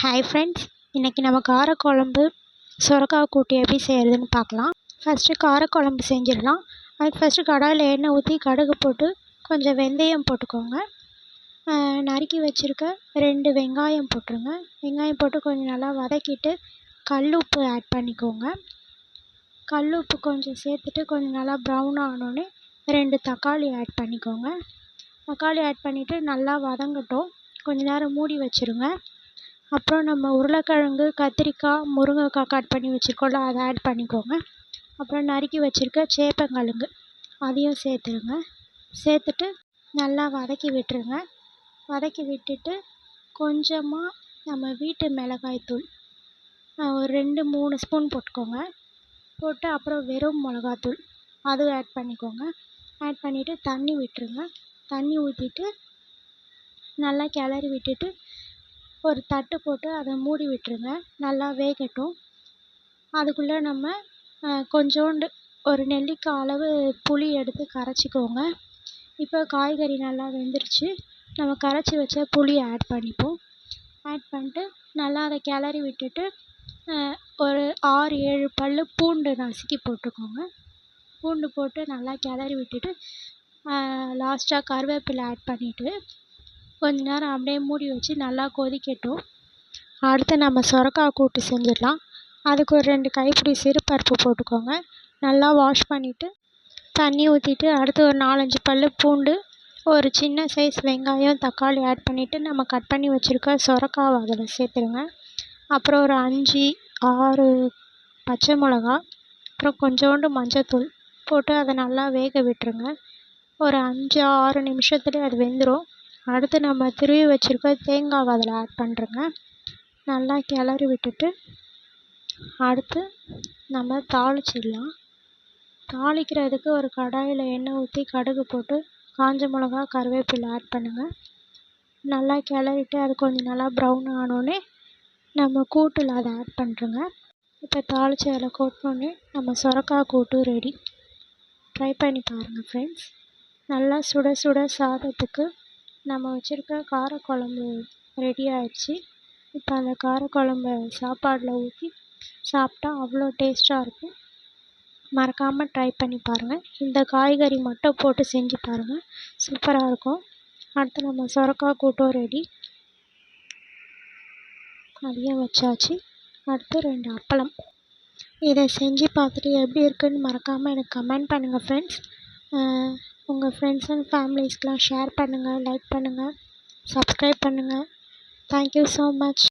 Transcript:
Hi friends இன்றைக்கி நம்ம காரக்குழம்பு சுரக்காய் கூட்டு எப்படி செய்கிறதுன்னு பார்க்கலாம். ஃபஸ்ட்டு காரக்குழம்பு செஞ்சிடலாம். அதுக்கு ஃபஸ்ட்டு கடாயில் எண்ணெய் ஊற்றி கடுகு போட்டு கொஞ்சம் வெந்தயம் போட்டுக்கோங்க. நறுக்கி வச்சுருக்க ரெண்டு வெங்காயம் போட்டுருங்க. வெங்காயம் போட்டு கொஞ்சம் நல்லா வதக்கிட்டு கல் உப்பு ஆட் பண்ணிக்கோங்க. கல் உப்பு கொஞ்சம் சேர்த்துட்டு கொஞ்சம் நல்லா ப்ரௌன் ஆனோடனே ரெண்டு தக்காளி ஆட் பண்ணிக்கோங்க. தக்காளி ஆட் பண்ணிவிட்டு நல்லா வதங்கட்டும். கொஞ்ச நேரம் மூடி வச்சுருங்க. அப்புறம் நம்ம உருளைக்கிழங்கு கத்திரிக்காய் முருங்கக்காய் கட் பண்ணி வச்சுருக்கோம்ல அதை ஆட் பண்ணிக்கோங்க. அப்புறம் நறுக்கி வச்சுருக்க சேப்பங்கிழங்கு அதையும் சேர்த்துருங்க. சேர்த்துட்டு நல்லா வதக்கி விட்டுருங்க. வதக்கி விட்டுட்டு கொஞ்சமாக நம்ம வீட்டு மிளகாய் தூள் ஒரு ரெண்டு மூணு ஸ்பூன் போட்டுக்கோங்க. போட்டு அப்புறம் வெறும் மிளகாத்தூள் அதுவும் ஆட் பண்ணிக்கோங்க. ஆட் பண்ணிவிட்டு தண்ணி விட்டுருங்க. தண்ணி ஊற்றிட்டு நல்லா கிளறி விட்டுட்டு ஒரு தட்டு போட்டு அதை மூடி விட்டுருங்க. நல்லா வேகட்டும். அதுக்குள்ளே நம்ம கொஞ்சோண்டு ஒரு நெல்லிக்காய் அளவு புளி எடுத்து கரைச்சிக்கோங்க. இப்போ காய்கறி நல்லா வெந்துருச்சு. நம்ம கரைச்சி வச்ச புளியை ஆட் பண்ணிப்போம். ஆட் பண்ணிட்டு நல்லா அதை கிளறி விட்டுட்டு ஒரு ஆறு ஏழு பல் பூண்டு நசுக்கி போட்டுக்கோங்க. பூண்டு போட்டு நல்லா கிளறி விட்டுட்டு லாஸ்ட்டாக கருவேப்பிலை ஆட் பண்ணிவிட்டு கொஞ்ச நேரம் அப்படியே மூடி வச்சு நல்லா கொதிக்கட்டும். அடுத்து நம்ம சுரக்கா கூட்டு செஞ்சிடலாம். அதுக்கு ஒரு ரெண்டு கைப்பிடி சிறுபருப்பு போட்டுக்கோங்க. நல்லா வாஷ் பண்ணிவிட்டு தண்ணி ஊற்றிட்டு அடுத்து ஒரு நாலஞ்சு பல் பூண்டு ஒரு சின்ன சைஸ் வெங்காயம் தக்காளி ஆட் பண்ணிவிட்டு நம்ம கட் பண்ணி வச்சுருக்க சுரக்காவை அதில் சேர்த்துருங்க. அப்புறம் ஒரு அஞ்சு ஆறு பச்சை மிளகா அப்புறம் கொஞ்சோண்டு மஞ்சத்தூள் போட்டு அதை நல்லா வேக விட்டுருங்க. ஒரு அஞ்சு ஆறு நிமிஷத்துலேயே அது வெந்துடும் அடுத்து நம்ம திருவி வச்சுருக்க தேங்காவை அதில் ஆட் பண்ணுறேங்க நல்லா கிளறி விட்டுட்டு அடுத்து நம்ம தாளிச்சிடலாம். தாளிக்கிறதுக்கு ஒரு கடாயில் எண்ணெய் ஊற்றி கடுகு போட்டு காஞ்ச மிளகா கருவேப்பிலை ஆட் பண்ணுங்கள் நல்லா கிளறிட்டு அது கொஞ்சம் நல்லா ப்ரௌன் ஆனோடனே நம்ம கூட்டில் அதை ஆட் பண்ணுறோங்க இப்போ தாளித்து அதில் கொட்டினோடனே நம்ம சொரக்காய் கூட்டு ரெடி ட்ரை பண்ணி பாருங்கள் ஃப்ரெண்ட்ஸ் நல்லா சுட சுட சாதத்துக்கு நம்ம வச்சுருக்க காரக்குழம்பு ரெடி ஆகிடுச்சி இப்போ அந்த காரக்குழம்ப சாப்பாடில் ஊற்றி சாப்பிட்டா அவ்வளோ டேஸ்ட்டாக இருக்கும். மறக்காமல் ட்ரை பண்ணி பாருங்கள் இந்த காய்கறி மட்டும் போட்டு செஞ்சு பாருங்கள் சூப்பராக இருக்கும். அடுத்து நம்ம சுரக்காய் கூட்டும் ரெடி அதையும் வச்சாச்சு. அடுத்து ரெண்டு அப்பளம். இதை செஞ்சு பார்த்துட்டு எப்படி இருக்குன்னு மறக்காமல் எனக்கு கமெண்ட் பண்ணுங்கள் ஃப்ரெண்ட்ஸ் உங்கள் ஃப்ரெண்ட்ஸ் அண்ட் ஃபேமிலிஸ்க்கெலாம் ஷேர் பண்ணுங்கள் லைக் பண்ணுங்கள் சப்ஸ்க்ரைப் பண்ணுங்கள் தேங்க்யூ ஸோ மச்